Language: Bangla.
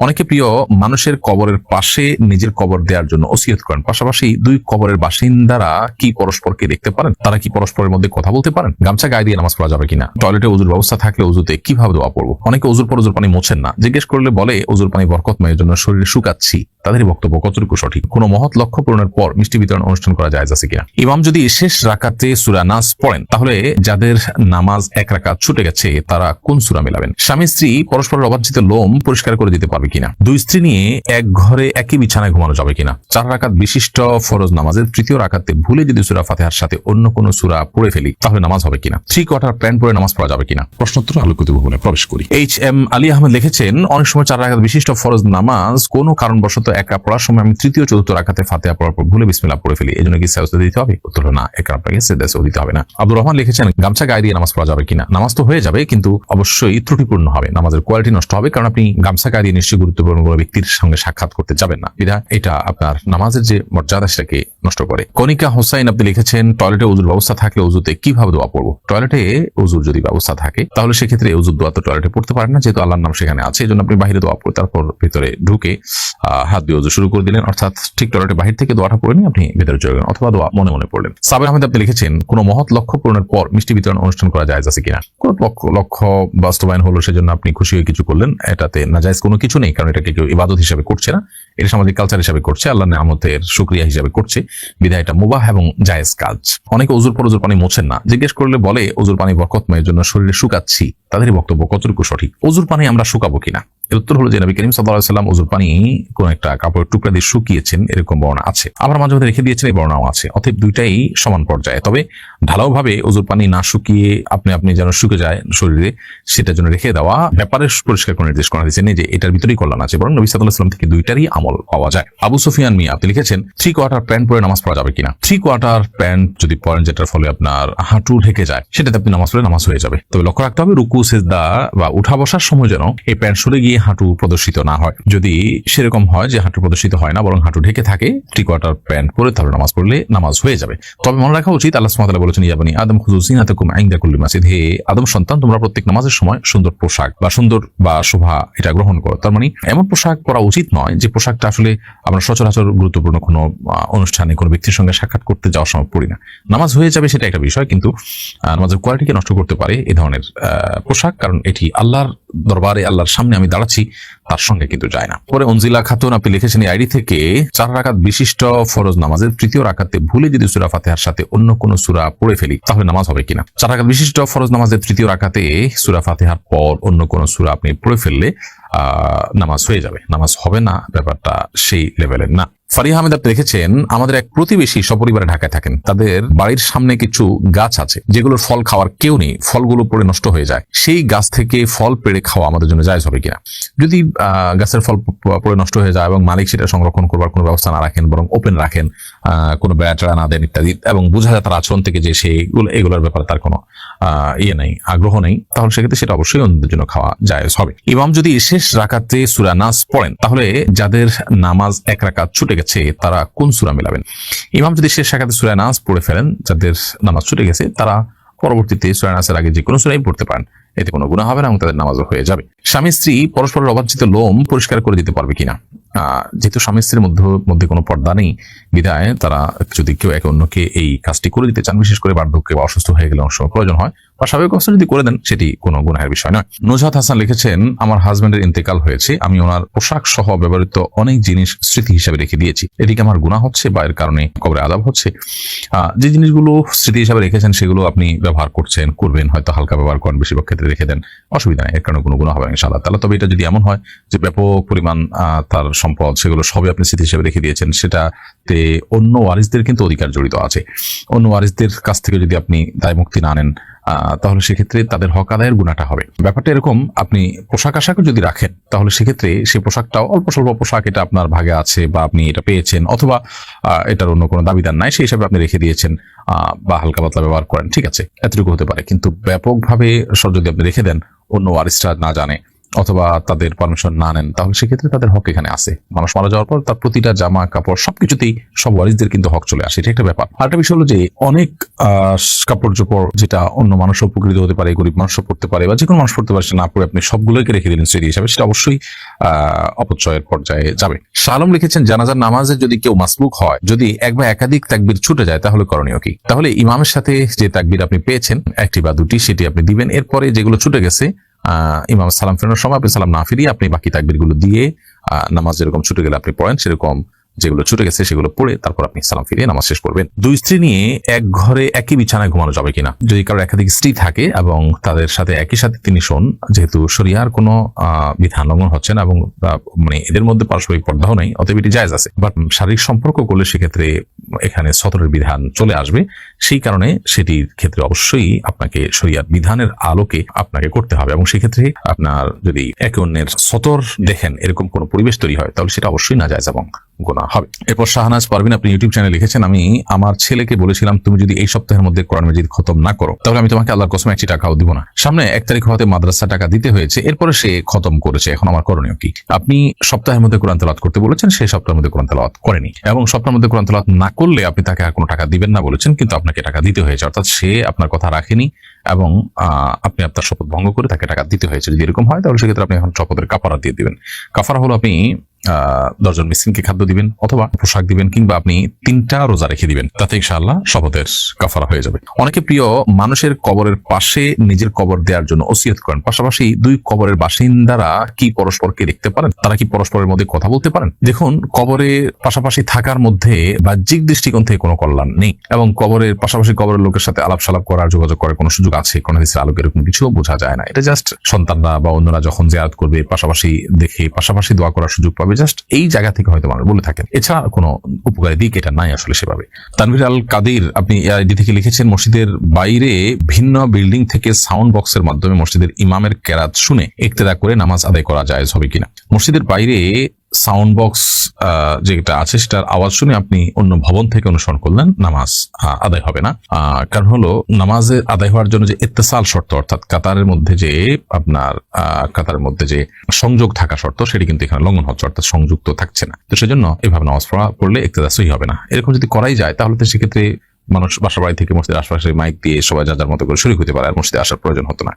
অনেকে প্রিয়, মানুষের কবরের পাশে নিজের কবর দেওয়ার জন্য ওসিয়ত করেন। পাশাপাশি দুই কবরের বাসিন্দারা কি পরস্পরকে দেখতে পারেন? তারা কি পরস্পরের মধ্যে কথা বলতে পারেন? গামছা গায়ে দিয়ে নামাজ পড়া যাবে কিনা? টয়লেটে উজুর ব্যবস্থা থাকলে উজুতে কীভাবে দোয়া পড়ব? অনেকে উজুর পর উজুর পানি মোছেন না। জিজ্ঞেস করলে বলে, উজুর পানি বরকতময়ের জন্য শরীরে শুকাচ্ছি। তাদেরই বক্তব্য কতটুকু সঠিক? কোনো মহৎ লক্ষ্য পূরণের পর মিষ্টি বিতরণ অনুষ্ঠান করা যায় আছে কিনা ইমাম যদি শেষ রাকাতে সুরা নাস পড়েন, তাহলে যাদের নামাজ এক রাকাত ছুটে গেছে, তারা কোন সুরা মেলাবেন? স্বামী স্ত্রী পরস্পরের অবাঞ্ছিত লোম পরিষ্কার করে দিতে পারবে কিনা? দুই স্ত্রী নিয়ে এক ঘরে একই বিছানায় ঘুমানো যাবে কিনা? চার রাকাত বিশিষ্ট ফরজ নামাজের তৃতীয় রাকাতে ভুলে যদি সুরা ফাতেহার সাথে অন্য কোনো সুরা পড়ে ফেলি, তাহলে নামাজ হবে কিনা? থ্রি কোয়ার্টার প্যান্ট পরে নামাজ পড়া যাবে কিনা? প্রশ্নোত্তর আলোকিত ভবনে প্রবেশ করি। এইচ এম আলী আহমেদ লিখেছেন, অনেক সময় চার রাকাত বিশিষ্ট ফরজ নামাজ কোনো কারণবশত একা পড়ার সময় আমি তৃতীয় চতুর্থ রাকাতে ফাতেহা পড়ার পর ভুলে বিসমিল্লাহ পড়ে ফেলি। এই জন্য কি সাউসে দিতে হবে? উত্তর না একা আপনাকে দিতে হবে না। আব্দুর রহমান লিখেছেন গামছা গায়ে দিয়ে নামাজ পড়া যাবে কিনা? নামাজ তো হয়ে যাবে কিন্তু অবশ্যই ত্রুটিপূর্ণ হবে। নামাজের কোয়ালিটি নষ্ট হবে কারণ আপনি গামছা গায়ে দিয়ে নিশ্চয়ই গুরুত্বপূর্ণ কোনো ব্যক্তির সঙ্গে সাক্ষাৎ করতে যাবেন না। বিধা এটা আপনার নামাজের যে মর্যাদা সেটাকে নষ্ট করে। কনিকা হোসাইন আপনি লিখেছেন টয়লেটে উজুর ব্যবস্থা থাকলে উজুতে কীভাবে দোয়া পড়ব? টয়লেটে উজুর যদি ব্যবস্থা থাকে তাহলে সেক্ষেত্রে উজুর দোয়া তো টয়লেটে পড়তে পারেন না যেহেতু আল্লাহর নাম সেখানে আছে এই জন্য আপনি বাহিরে দোয়া পড়ে তারপর ভিতরে ঢুকে আহ, হাত দিয়ে শুরু করে দিলেন, অর্থাৎ ঠিক টয়লেটের বাহির থেকে দোয়াটা পড়ে নিয়ে আপনি ভেতরে চলে গেলেন, অথবা দোয়া মনে মনে পড়লেন। সাবের আহমেদ, আপনি লিখেছেন, কোনো মহৎ লক্ষ্য পূরণের পর মিষ্টি বিতরণ অনুষ্ঠান করা যায় আছে কিনা? কোন লক্ষ্য বাস্তবায়ন হলো সেজন্য আপনি খুশি হয়ে কিছু করলেন, এটাতে নাজায়জ কোনো কিছু নেই, কারণ এটাকে কেউ ইবাদত হিসাবে করছে না। এটা সামাজিক কালচার হিসাবে করছে, আল্লাহ নামতের সুক্রিয়া হিসাবে করছে। বিধায় এটা মুবাহ এবং জায়েজ কাজ। অনেকে উজুর পর উজুর পানি মোছেন না। জিজ্ঞেস করলে বলে, উজুর পানি বরকতময়ের জন্য শরীরে শুকাচ্ছি। তাদেরই বক্তব্য কতটুকু সঠিক? উজুর পানি আমরা শুকাবো কিনা? এর উত্তর হলো যে, নবী করিম সাল্লাম উজুর পানি কোন একটা কাপড়ের টুকরা দিয়ে শুকিয়েছেন, এরকম বর্ণনা আছে। আবার মাঝে মাঝে রেখে দিয়েছেন, এই বর্ণনাও আছে। অতএব দুইটাই সমান পর্যায়ে। তবে ঢালাও ভাবে উজুর পানি না শুকিয়ে আপনি আপনি যেন শুকে যায় শরীরে, সেটার জন্য রেখে দেওয়া ব্যাপারে পরিষ্কার করে নির্দেশ করা হয়েছে যে এটার ভিতরেই কল্যাণ আছে। বরং নবী সাল্লাহ সাল্লাম থেকে দুইটারই আমল পাওয়া যায়। আবু সুফিয়ান মিয়া, আপনি লিখেছেন, থ্রি কোয়ার্টার প্যান্ট পরে নামাজ পড়া যাবে কিনা? থ্রি কোয়ার্টার প্যান্ট যদি পরেন, যেটার ফলে আপনার হাঁটু ঢেকে যায়, সেটাতে আপনি নামাজ পড়লে নামাজ হয়ে যাবে। তবে লক্ষ্য রাখতে হবে, রুকু, সেজদা বা উঠা বসার সময় যেন এই প্যান্ট সরে গিয়ে হাঁটু প্রদর্শিত না হয়। যদি সেরকম হয় যে হাঁটু প্রদর্শিত হয় না, বরং হাঁটু ঢেকে থাকে, থ্রি কোয়ার্টার প্যান্ট পরে তাহলে নামাজ পড়লে নামাজ হয়ে যাবে। তবে মনে রাখা উচিত, আল্লাহ সুবহানাহু বলেছেন ইয়াবানি আদম খুজুসিন আতাকুম আইন্দা কুল্লি মাসিদ হে আদম সন্তান, তোমরা প্রত্যেক নামাজের সময় সুন্দর পোশাক বা সুন্দর বা শোভা এটা গ্রহণ করো। তার মানে এমন পোশাক পরা উচিত নয় যে পোশাকটা আসলে আমরা সচরাচর গুরুত্বপূর্ণ কোনো অনুষ্ঠানে কোনো ব্যক্তির সঙ্গে সাক্ষাৎ করতে যাওয়ার সময় পড়ি না। নামাজ হয়ে যাবে সেটা একটা বিষয় কিন্তু নামাজের কোয়ালিটিকে নষ্ট করতে পারে এ ধরনের পোশাক। কারণ এটি আল্লাহর দরবারে, আল্লাহর সামনে আমি দাঁড়াচ্ছি। তার সঙ্গে কিন্তু যায় না। পরে অনজিলা খাতুন আপনি লিখেছেন আইডি থেকে চার রাকাত বিশিষ্ট ফরজ নামাজের তৃতীয় রাকাতে ভুলে যদি সুরা ফাতেহার সাথে অন্য কোনো সুরা পড়ে ফেলি, তাহলে নামাজ হবে কিনা? চার রাকাত বিশিষ্ট ফরজ নামাজের তৃতীয় রাকাতে সুরা ফাতেহার পর অন্য কোনো সুরা আপনি পড়ে ফেললে নামাজ হয়ে যাবে। নামাজ হবে না, ব্যাপারটা সেই লেভেলের না। ফারিহা আহমেদ আপনি দেখেছেন, আমাদের এক প্রতিবেশী সপরিবারে ঢাকায় থাকেন। তাদের বাড়ির সামনে কিছু গাছ আছে, যেগুলোর ফল খাওয়ার কেউ নেই, ফলগুলো পড়ে নষ্ট হয়ে যায়। সেই গাছ থেকে ফল পেড়ে খাওয়া আমাদের জন্য জায়জ হবে কিনা? যদি গাছের ফল পড়ে নষ্ট হয়ে যায় এবং মালিক সেটা সংরক্ষণ করবার কোনো ব্যবস্থা না রাখেন, বরং ওপেন রাখেন কোনো বেড়া টেড়া না দেন ইত্যাদি, এবং বোঝা যায় তার আচরণ থেকে যে সে এগুলো, এগুলোর ব্যাপারে তার কোনো ইয়ে নেই, আগ্রহ নেই, তাহলে সেক্ষেত্রে সেটা অবশ্যই অন্যদের জন্য খাওয়া জায়েজ হবে। ইমাম যদি শেষ রাকাতে সুরা নাস পড়েন, তাহলে যাদের নামাজ এক রাকাত ছুটে গেছে, তারা কোন সুরা মেলাবেন? ইমাম যদি শেষ রাকাতে সুরা নাস পড়ে ফেলেন, যাদের নামাজ ছুটে গেছে, তারা পরবর্তীতে সুরা নাসের আগে যে কোনো সুরাই পড়তে পারেন। এতে কোনো গুণা হবে না এবং তাদের নামাজও হয়ে যাবে। স্বামী স্ত্রী পরস্পরের অবাঞ্ছিত লোম পরিষ্কার করে দিতে পারবে কিনা? যেহেতু স্বামী স্ত্রীর মধ্যে মধ্যে কোনো পর্দা নেই বিধায় তারা যদি কেউ একে অন্যকে এই কাজটি করে দিতে চান, বিশেষ করে বার্ধক্যে বা অসুস্থ হয়ে গেলে সময় প্রয়োজন হয় স্বাভাবিক অবস্থা যদি করে দেন, সেটি কোনো গুনাহের বিষয় নয়। নুজহাত হাসান লিখেছেন, আমার হাজবেন্ডের ইন্তেকাল হয়েছে, আমি ওনার পোশাক সহ ব্যবহৃত অনেক জিনিস স্মৃতি হিসাবে রেখে দিয়েছি। এদিকে আমার গুণা হচ্ছে বা এর কারণে কবরে আদাব হচ্ছে। যে জিনিসগুলো স্মৃতি হিসাবে রেখেছেন, সেগুলো আপনি ব্যবহার করছেন, করবেন, হয়তো হালকা ব্যবহার করেন, বেশিরভাগ ক্ষেত্রে রেখে দেন। অসুবিধা নেই, এর কারণে কোনো গুণা হবে ইনশাআল্লাহ তাহলে তবে এটা যদি এমন হয় যে ব্যাপক পরিমাণ তার সম্পদ, সেগুলো সবই আপনি স্মৃতি হিসেবে রেখে দিয়েছেন, সেটাতে অন্য ওয়ারিসদের কিন্তু অধিকার জড়িত আছে। অন্য ওয়ারিসদের কাছ থেকে যদি আপনি দায় মুক্তি না নেন তাহলে সেক্ষেত্রে তাদের হক আদায়ের গুণাটা হবে। ব্যাপারটা এরকম, আপনি পোশাক আশাক যদি রাখেন, তাহলে সেক্ষেত্রে সে পোশাকটাও অল্প স্বল্প পোশাক এটা আপনার ভাগে আছে বা আপনি এটা পেয়েছেন অথবা এটার অন্য কোনো দাবিদার নাই, সেই হিসাবে আপনি রেখে দিয়েছেন বা হালকা পাতলা ব্যবহার করেন, ঠিক আছে, এতটুকু হতে পারে। কিন্তু ব্যাপকভাবে যদি আপনি রেখে দেন, অন্য ওয়ারিসরা না জানে। অথবা তাদের পারমিশন না নেন, তাহলে সেক্ষেত্রে তাদের হক এখানে আছে। মানুষ মারা যাওয়ার পর তার প্রতিটা জামা, কাপড় সবকিছুতেই সব ওয়ারিসদের কিন্তু হক চলে আসে, এটা একটা ব্যাপার। আরেকটা বিষয় হলো যে অনেক কাপড় চোপড় যেটা অন্য মানুষ উপকৃত হতে পারে, গরিব মানুষও পড়তে পারে বা যে কোনো মানুষ পড়তে পারে না পড়ে আপনি সবগুলোকে রেখে দিলেন স্মৃতি হিসাবে, সেটা অবশ্যই অপচয়ের পর্যায়ে যাবে। শালম লিখেছেন, জানাজার নামাজে যদি কেউ মাসবুক হয়, যদি এক বা একাধিক তাকবির ছুটে যায়, তাহলে করণীয় কি? তাহলে ইমামের সাথে যে তাকবির আপনি পেয়েছেন, একটি বা দুটি, সেটি আপনি দিবেন, এরপরে যেগুলো ছুটে গেছে ইমাম সালাম ফেরানোর সময় আপনি সালাম না ফিরিয়ে আপনি বাকি তাকবিরগুলো দিয়ে নামাজ যেরকম ছুটে গেলে আপনি পড়েন, সেরকম যেগুলো ছুটে গেছে সেগুলো পড়ে তারপর আপনি সালাম ফিরিয়ে নামাজ শেষ করবেন। দুই স্ত্রী নিয়ে এক ঘরে একই বিছানায় ঘুমানো যাবে কিনা? যদি কারোর একাধিক স্ত্রী থাকে এবং তাদের সাথে একই সাথে তিনি শোন, যেহেতু শরিয়ার কোনো বিধান লঙ্ঘন হচ্ছে না এবং মানে এদের মধ্যে পারস্পরিক পর্দাও নেই, অতএব এটি জায়জ আছে। বাট শারীরিক সম্পর্ক করলে সেক্ষেত্রে এখানে সতরের বিধান চলে আসবে, সেই কারণে সেটির ক্ষেত্রে অবশ্যই আপনাকে শরিয়ার বিধানের আলোকে আপনাকে করতে হবে এবং সেক্ষেত্রে আপনার যদি একে অন্যের সতর দেখেন, এরকম কোনো পরিবেশ তৈরি হয়, তাহলে সেটা অবশ্যই না যায় এবং গোনা হবে। এরপর শাহনাজ পারভিন, আপনি ইউটিউব চ্যানেলে লিখেছেন, আমি আমার ছেলেকে বলেছিলাম, তুমি যদি এই সপ্তাহের মধ্যে কোরআন মজিদ খতম না করো, তাহলে আমি তোমাকে আল্লাহর কসম একটি টাকাও দিব না। সামনে এক তারিখ হতে মাদ্রাসা টাকা দিতে হয়েছে, এরপরে সে খতম করেছে, এখন আমার করণীয় কি? আপনি সপ্তাহের মধ্যে কোরআন তেলাওয়াত করতে বলেছেন সেই সপ্তাহের মধ্যে কোরআন তেলাওয়াত করেনি এবং সপ্তাহের মধ্যে কোরআন তেলাওয়াত না করলে আপনি তাকে আর কোনো টাকা দিবেন না বলেছেন, কিন্তু আপনাকে টাকা দিতে হয়েছে। অর্থাৎ সে আপনার কথা রাখেনি। এবং আপনি আপনার শপথ ভঙ্গ করে তাকে টাকা দিতে হয়েছে। যদি এরকম হয়, তাহলে সেক্ষেত্রে আপনি এখন শপথের কাফারা দিয়ে দিবেন। কাফারা হলো আপনি দশজন মিসকিনকে খাদ্য দিবেন অথবা পোশাক দিবেন কিংবা আপনি তিনটা রোজা রেখে দিবেন। তাতে ইনশাআল্লাহ শপথের কাফারা হয়ে যাবে। অনেকে প্রিয়, মানুষের কবরের পাশে নিজের কবর দেওয়ার জন্য ওসিয়ত করেন। পাশাপাশি দুই কবরের বাসিন্দারা কি পরস্পরকে দেখতে পারেন? তারা কি পরস্পরের মধ্যে কথা বলতে পারেন? দেখুন, কবরে পাশাপাশি থাকার মধ্যে বাহ্যিক দৃষ্টিকোণ থেকে কোনো কল্যাণ নেই এবং কবরের পাশাপাশি কবরের লোকের সাথে আলাপ সালাপ করার যোগাযোগ করার কোনো সুযোগ আছে কোনো হাদিসের আলোকে এরকম কিছু বোঝা যায় না। এটা জাস্ট সন্তানরা বা অন্যরা যখন জিয়ারত করবে, পাশাপাশি দেখে, পাশাপাশি দোয়া করার সুযোগ পাবে জাস্ট এই জায়গা থেকে হয়তো মানুষ বলে থাকেন। এছাড়া কোনো উপকারী দিক এটা নাই আসলে সেভাবে। তানভীর আল কাদির, আপনি আইডি থেকে লিখেছেন, মসজিদের বাইরে ভিন্ন বিল্ডিং থেকে সাউন্ড বক্সের মাধ্যমে মসজিদের ইমামের কেরাত শুনে ইক্তেদা করে নামাজ আদায় করা যায় হবে কিনা? মসজিদের বাইরে সাউন্ড বক্স যেটা আছে সেটার আওয়াজ শুনে আপনি অন্য ভবন থেকে অনুসরণ করলেন, নামাজ আদায় হবে না। কারণ হলো, নামাজে আদায় হওয়ার জন্য যে ইত্তেসাল শর্ত, অর্থাৎ কাতারের মধ্যে যে আপনার কাতারের মধ্যে যে সংযোগ থাকা শর্ত, সেটি কিন্তু এখানে লঙ্ঘন হচ্ছে, অর্থাৎ সংযুক্ত থাকছে না। তো সেজন্য এভাবে নামাজ পড়া পড়লে ইক্তেদা সহি হবে না। এরকম যদি করাই যায়, তাহলে তো সেক্ষেত্রে মানুষ বাসা বাড়ি থেকে মসজিদের আশপাশে মাইক দিয়ে সবাই যার যার মতো করে শুরু হতে পারে, আর মসজিদে আসার প্রয়োজন হতো না।